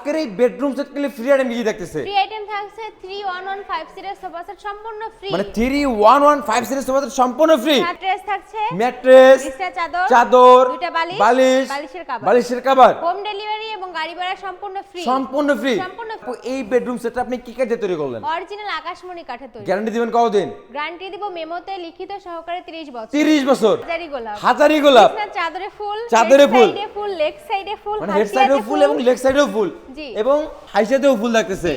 আজকের এই bedroom set গুলি ফ্রি আইটেম কি দেখতেছে ফ্রি আইটেম থাকছে থ্রি ওয়ান ওয়ান ফাইভ সিটের সোফা সেট সম্পূর্ণ ফ্রি মানে three one one five series তোমাদের সম্পূর্ণ ফ্রি ম্যাট্রেস থাকছে ম্যাট্রেস বিছনা চাদর চাদর দুইটা বালিশ বালিশ বালিশের কভার বালিশের কভার হোম ডেলিভারি এবং গাড়ি ভাড়া সম্পূর্ণ ফ্রি সম্পূর্ণ ফ্রি সম্পূর্ণ এই বেডরুম সেটটা আপনি কি কাজে তৈরি করলেন? অরিজিনাল আকাশমণি কাঠে তৈরি। গ্যারান্টি দিবেন কতদিন? গ্যারান্টি দিব মেমোতে লিখিত সহকারে 30 বছর। তিরিশ বছর। হাজারি গোলাপ। হাজারি গোলাপ। চাদরে ফুল চাদরে ফুল। সাইডে ফুল লেগ সাইডে ফুল মানে হেড সাইডেও ফুল এবং লেগ সাইডেও ফুল। এবং হাই সাইডেও ফুল হচ্ছে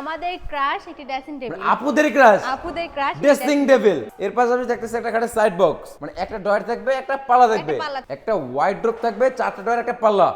আমাদের ক্রাশ একটি ড্রেসিং টেবিল মানে আপুদের ক্রাশ আপুদের ক্রাশ ড্রেসিং টেবিলের পাশাপাশি থাকতেছে একটা খাটে সাইড বক্স মানে একটা ডয়ার থাকবে একটা পাল্লা থাকবে। একটা ওয়াইড ড্রপ থাকবে চারটা ডয়ার একটা পাল্লা।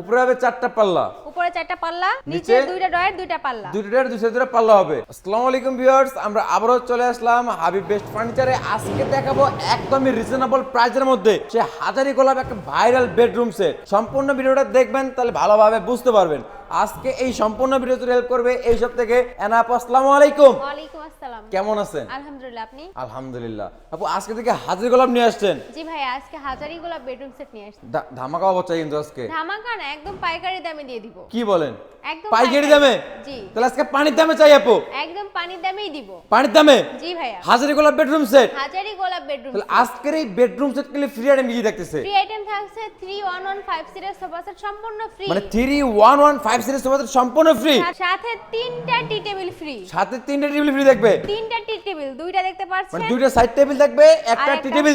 উপরে হবে চারটা পাল্লা। উপরে চারটা পাল্লা নিচে দুইটা ডয়ের দুইটা পাল্লা। দুটো ডয়ার দুই সাইডে পাল্লা হবে। আসসালামু আলাইকুম ভিউয়ার্স আমরা আবারও চলে আসলাম হাবিব বেস্ট ফার্নিচারে আজকে দেখাবো একদমই রিজনেবল প্রাইসের মধ্যে। সে হাজারি গোলাপ একটা ভাইরাল বেডরুম সেট সম্পূর্ণ ভিডিওটা দেখবেন তাহলে ভালোভাবে বুঝতে পারবেন। আজকে এই সম্পূর্ণ ভিডিওতে হেল্প করবে এই সব থেকে। এনাপ আসসালামু আলাইকুম। ওয়া আলাইকুম আসসালাম। কেমন আছেন? আলহামদুলিল্লাহ আপনি? আলহামদুলিল্লাহ। আপু আজকে থেকে হাজারি গোলাপ নিয়ে আসছেন? জি ভাই আজকে হাজারি গোলাপ বেডরুম সেট নিয়ে আসছি। ধামাকা অবস্থা কিন্তু আজকে। ধামাকা না একদম পাইকারি দামে দিয়ে দিব। কি বলেন? একদম পাইকারি দামে? জি। তাহলে আজকে পানির দামে চাই আপু। একদম পানির দামেই দিব। পানির দামে? জি ভাই হাজারি গোলাপ বেডরুম সেট? হাজারি গোলাপ বেডরুম তাহলে আজকে এই বেডরুম সেট কিলে ফ্রি আইটেম কি দেখতেছে? ফ্রি আইটেম থাকছে 3115 সিরিজ সোফা সেট সম্পূর্ণ ফ্রি মানে 3115 সিরিজ তোমাদের সম্পূর্ণ ফ্রি সাথে তিনটা টি টেবিল ফ্রি সাথে তিনটা টেবিল ফ্রি দেখবে। তিনটা টি টেবিল দুইটা দেখতে পাচ্ছেন মানে দুইটা সাইড টেবিল একটা টি টেবিল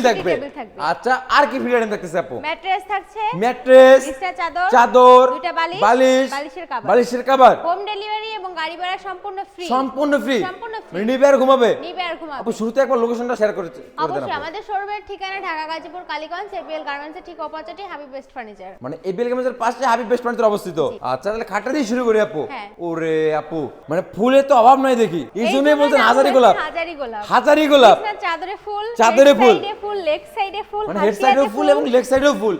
আচ্ছা আর কি ফ্রি আইটেম আপু? ম্যাট্রেস থাকছে। ম্যাট্রেস চাদর চাদর দুইটা বালিশ বালিশের বালিশের হোম ডেলিভারি এবং গাড়ি ভাড়া সম্পূর্ণ ফ্রি সম্পূর্ণ ফ্রি সম্পূর্ণ ফ্রি মানে নিবে ঘুমাবে। নিবে ঘুমাবে। আপু শুরুতে একবার লোকেশনটা শেয়ার করে অবশ্যই আমাদের শোরুমের ঠিকানা ঢাকা গাজীপুর কালীগঞ্জ এপিএল গার্মেন্টসের ঠিক অপোজিটে হাবিব বেস্ট ফার্নিচার মানে এপিএল গার্মেন্টসের পাশে হাবিব বেস্ট ফার্নিচার অবস্থিত। আচ্ছা তাহলে খাটটা দিয়ে শুরু করি আপু হ্যাঁ। ওরে আপু মানে ফুলে তো অভাব নাই দেখি এই জন্যই বলতেন হাজারি গোলাপ হাজারি গোলাপ হাজারি গোলাপ চাদরে ফুল চাদরে ফুল। লেগ সাইডে ফুল মানে হেড সাইডেও ফুল এবং লেগ সাইডেও ফুল।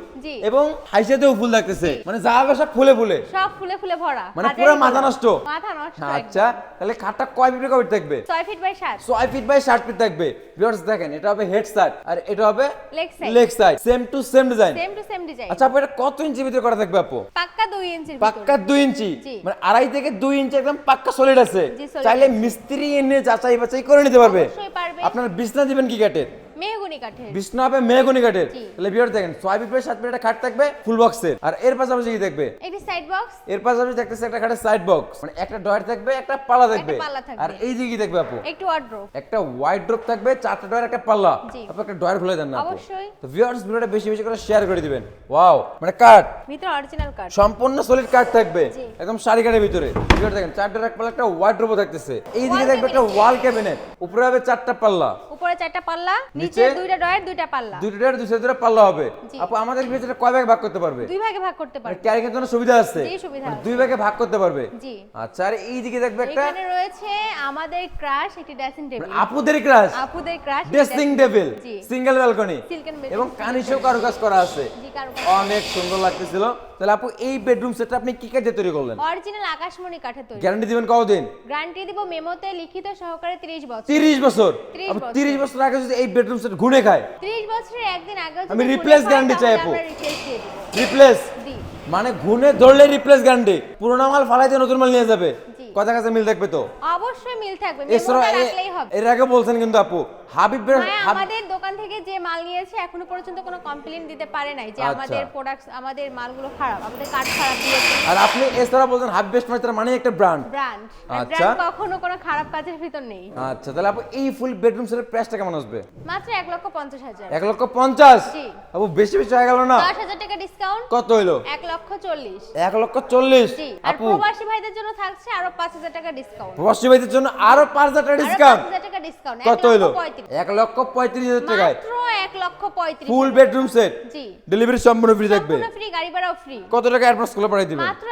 এবং হাই সাইডেও ফুল থাকতেছে। মানে যা হবে সব ফুলে ফুলে। সব ফুলে ফুলে ভরা। মানে পুরো মাথা নষ্ট। মাথা নষ্ট আচ্ছা তাহলে খাটটা কয় ফিট কয় ফিট থাকবে? ছয় ফিট বাই সাত। ছয় ফিট বাই ষাট ফিট থাকবে। ভিউয়ার্স দেখেন এটা হবে হেড সাইড আর এটা হবে leg side leg side same to same design same to same design আচ্ছা আপু এটা কত ইঞ্চি ভিতরে করা থাকবে আপু? পাক্কা দুই ইঞ্চির পাক্কা ভিতরে দুই ইঞ্চি। মানে আড়াই থেকে দুই ইঞ্চি একদম পাক্কা সলিড আছে। চাইলে মিস্ত্রি এনে যাচাই বাছাই করে নিতে পারবে। অবশ্যই পারবে। আপনার বিছনা দিবেন কি কাঠের? মেহগুনি কাঠের। বিছনা হবে মেহগনি কাঠের। তাহলে ভিউয়ার দেখেন ছয় ফিট বাই সাত ফিট একটা খাট থাকবে ফুল বক্সের আর এর পাশাপাশি কি একটি সাইড বক্স এর পাশাপাশি থাকতেছে একটা খাটের সাইড বক্স মানে একটা ডয়ার থাকবে একটা পাল্লা থাকবে। আর এই যে কি থাকবে আপু? একটু ওয়ার্ড্রোব একটা ওয়াইড ড্রপ থাকবে চারটা ডয়ার একটা পাল্লা। আপু একটা ডয়ার খুলে দেন না অবশ্যই। তো ভিউয়ার্স ভিডিওটা বেশি বেশি করে শেয়ার করে দিবেন। ওয়াও মানে কাট ভিতরে অরিজিনাল কাঠ। সম্পূর্ণ সলিড কাট থাকবে। একদম সারি কাঠের ভিতরে। ভিডিও দেখেন চার ডয়ার এক পাল্লা একটা ওয়াইড ড্রপ থাকতেছে। এই দিকে Wall একটা ওয়াল ক্যাবিনেট উপরে হবে চারটা পাল্লা। চারটা পাল্লা নিচে দুইটা ডয়ের দুইটা পাল্লা। দুটো ডয়ার দুই সাইডে পাল্লা হবে। আপু আমাদের ভিতরে কয় ভাগে ভাগ করতে পারবে? দুই ভাগে ভাগ করতে মানে পারবে ক্যারিংয়ের জন্য সুবিধা আছে। জি, সুবিধা মানে আছে। দুই ভাগে ভাগ করতে পারবে? জি। আচ্ছা আর এই দিকে দেখবে একটা এখানে রয়েছে আমাদের ক্রাশ একটি ড্রেসিং টেবিল মানে আপুদের ক্রাশ আপুদের crush dressing table single balcony এবং কানিশেও কারুকাজ করা আছে। অনেক সুন্দর লাগতেছিল। তাহলে আপু এই বেডরুম সেটটা আপনি কি কাজে তৈরি করলেন? অরিজিনাল আকাশমণি কাঠে তৈরি। গ্যারান্টি দিবেন কতদিন? গ্যারান্টি দিব মেমোতে লিখিত সহকারে 30 বছর। তিরিশ বছর। 30 বছর। বছর আগে যদি এই বেডরুম সেট ঘুরে খায়? 30 বছরের একদিন আগে আমি রিপ্লেস গ্যারান্টি চাই আপু। রিপ্লেস মানে ঘুনে ধরলে রিপ্লেস গ্যারান্টি পুরোনো মাল ফালাইতে নতুন মাল নিয়ে যাবে। কথা কাছে মিল থাকবে তো? অবশ্যই মিল থাকবে। মেমোটা রাখলেই হবে। এর আগে বলছেন কিন্তু আপু হাবিব আমাদের যে মাল নিয়েছে এখনও পর্যন্ত কোনো কমপ্লেইন দিতে পারে নাই যে আচ্ছা। আমাদের প্রোডাক্টস আমাদের মালগুলো খারাপ আমাদের কাঠ খারাপ দিয়েছে। আর আপনি এছাড়া বলছেন হাবিব বেস্ট মাইতার মানে একটা ব্র্যান্ড ব্র্যান্ড আচ্ছা। ব্র্যান্ড কখনো কোনো খারাপ কাজের ভিতর নেই। আচ্ছা তাহলে আপু এই ফুল বেডরুম সেটের প্রাইসটা কেমন আসবে? মাত্র এক লক্ষ পঞ্চাশ হাজার। এক লক্ষ পঞ্চাশ? জি। আপু বেশি বেশি হয়ে গেল না? দশ হাজার টাকা ডিসকাউন্ট কত হইল? এক লক্ষ চল্লিশ। এক লক্ষ চল্লিশ? জি। আর প্রবাসী ভাইদের জন্য থাকছে আরও পাঁচ হাজার টাকা ডিসকাউন্ট প্রবাসী ভাইদের জন্য আরও পাঁচ হাজার টাকা ডিসকাউন্ট পাঁচ হাজার টাকা ডিসকাউন্ট কত পঁয়ত্রিশ। এক লক্ষ পঁয়ত্রিশ হাজার টাকায়। লক্ষ পঁয়ত্রিশ ফুল বেডরুম সেট জি। ডেলিভারি সম্পূর্ণ ফ্রি থাকবে। সম্পূর্ণ ফ্রি গাড়ি ভাড়াও ফ্রি কত টাকা অ্যাডভান্স করে পাঠিয়ে দিবেন? মাত্র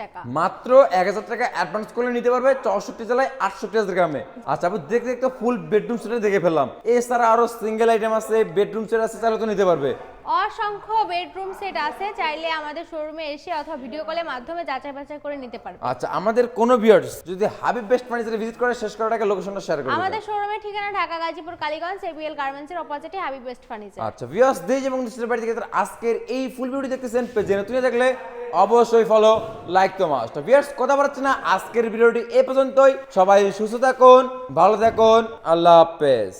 টাকা। মাত্র অ্যাডভান্স করলে নিতে পারবে চৌষট্টি জেলায় আটষট্টি হাজার গ্রামে। আচ্ছা দেখতে দেখতে ফুল বেডরুম সেটে দেখে ফেললাম। এছাড়া আরও সিঙ্গেল আইটেম আছে বেডরুম সেট আছে তাহলে তো নিতে পারবে। অসংখ্য বেডরুম সেট আছে চাইলে আমাদের শোরুমে এসে অথবা ভিডিও কলের মাধ্যমে যাচাই বাছাই করে নিতে পারবে। আচ্ছা আমাদের কোনো ভিউয়ার্স যদি হাবিব বেস্ট ফার্নিচারে ভিজিট করে শেষ করার আগে লোকেশনটা শেয়ার করে আমাদের শোরুমের ঠিকানা ঢাকা গাজীপুর কালীগঞ্জ এবিএল গার্মেন্টসের অপোজিটে হাবিব বেস্ট ফার্নিচার আচ্ছা ভিউয়ার্স এবং দেশের বাড়ি থেকে আজকের এই ফুল ভিডিও দেখতেছেন পেজে। নতুন থাকলে অবশ্যই ফলো লাইক তো মাস্ট ভিয়ার্স কথা বলছি না, আজকের ভিডিওটি এ পর্যন্তই। সবাই সুস্থ থাকুন, ভালো থাকুন, আল্লাহ হাফেজ।